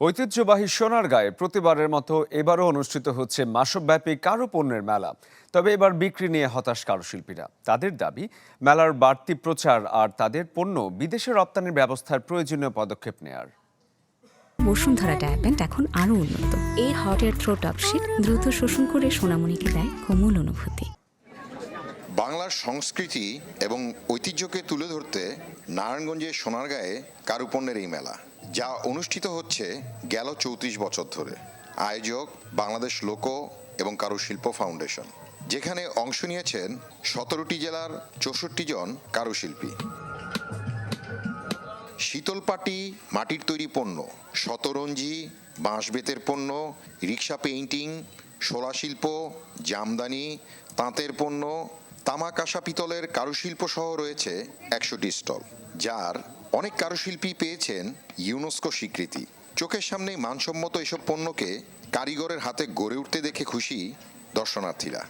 ঐতিহ্যবাহী সোনারগাঁয়ে প্রতিবারের মতো এবারও অনুষ্ঠিত হচ্ছে মাসব্যাপী কারু পণ্যের মেলা। তবে এবার বিক্রি নিয়ে হতাশ কারুশিল্পীরা। তাদের দাবি, মেলার বাড়তি প্রচার আর তাদের পণ্য বিদেশে রপ্তানির ব্যবস্থার প্রয়োজনীয় পদক্ষেপ নেয়ার। বসুন্ধরা ডায়াপেন্ট এখন আরও উন্নত। এই হট এয়ার থ্রো দ্রুত শোষণ করে সোনামণিকে দেয় কোমল অনুভূতি। বাংলার সংস্কৃতি এবং ঐতিহ্যকে তুলে ধরতে নারায়ণগঞ্জের সোনারগাঁয়ে কারুপণ্যের এই মেলা, যা অনুষ্ঠিত হচ্ছে গেল চৌত্রিশ বছর ধরে। আয়োজক বাংলাদেশ লোক এবং কারুশিল্প ফাউন্ডেশন, যেখানে অংশ নিয়েছেন সতেরোটি জেলার চৌষট্টি জন কারুশিল্পী। শীতলপাটি মাটির তৈরি পণ্য, শতরঞ্জি বাঁশ বেতের পণ্য, রিক্সা পেইন্টিং শোলা শিল্প জামদানি, তাঁতের পণ্য তামাক আসা পিতলের কারুশিল্প সহ রয়েছে একশোটি স্টল, যার অনেক কারুশিল্পী পেয়েছেন ইউনেস্কো স্বীকৃতি। চোখের সামনে মানসম্মত এসব পণ্যকে কারিগরের হাতে গড়ে উঠতে দেখে খুশি দর্শনার্থীরা।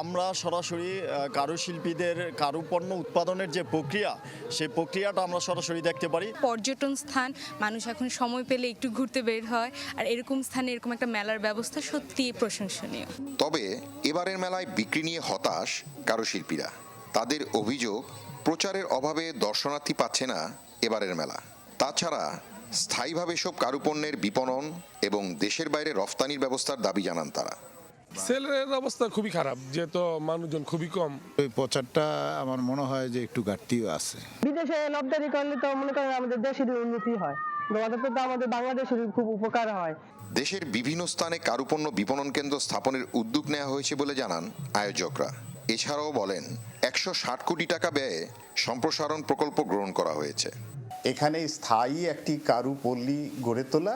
আমরা সরাসরি কারুশিল্পীদের কারুপণ্য উৎপাদনের যে প্রক্রিয়া সেই প্রক্রিয়াটা আমরা সরাসরি দেখতে পারি। পর্যটন স্থান মানুষ এখন সময় পেলে একটু ঘুরতে বের হয়। আর এরকম স্থানে এরকম একটা মেলার ব্যবস্থা সত্যি প্রশংসনীয়। তবে এবারের মেলায় বিক্রি নিয়ে হতাশ কারুশিল্পীরা। তাদের অভিযোগ প্রচারের অভাবে দর্শনার্থী পাচ্ছে না এবারের মেলা। তাছাড়া স্থায়ীভাবে সব কারুপণ্যের বিপণন এবং দেশের বাইরে রফতানির ব্যবস্থার দাবি জানান তারা। সেলের অবস্থা খুবই খারাপ যেহেতু মানুষজন খুবই কম। ওই প্রচারটা আমার মনে হয় যে একটু ঘাটতিও আছে। বিদেশে রপ্তানি করলে তো মনে করেন আমাদের দেশেরই উন্নতি হয়। আমাদের তো আমাদের বাংলাদেশেরই খুব উপকার হয়। দেশের বিভিন্ন স্থানে কারুপণ্য বিপণন কেন্দ্র স্থাপনের উদ্যোগ নেওয়া হয়েছে বলে জানান আয়োজকরা। এছাড়াও বলেন একশো ষাট কোটি টাকা ব্যয়ে সম্প্রসারণ প্রকল্প গ্রহণ করা হয়েছে। এখানে স্থায়ী একটি কারুপল্লী গড়ে তোলা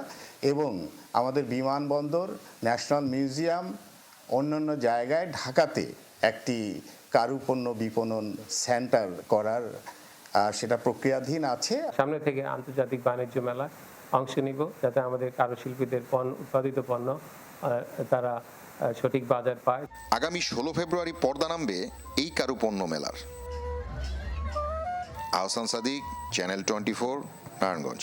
এবং আমাদের বিমানবন্দর ন্যাশনাল মিউজিয়াম অন্যান্য জায়গায় ঢাকাতে একটি কারুপণ্য বিপণন সেন্টার করার সেটা প্রক্রিয়াধীন আছে। সামনে থেকে আন্তর্জাতিক বাণিজ্য মেলা অংশ নিব যাতে আমাদের কারুশিল্পীদের পণ্য উৎপাদিত পণ্য তারা সঠিক বাজার পায়। আগামী ষোলো ফেব্রুয়ারি পর্দা নামবে এই কারুপণ্য মেলার। Ahsan Sadiq channel twenty four Narayanganj.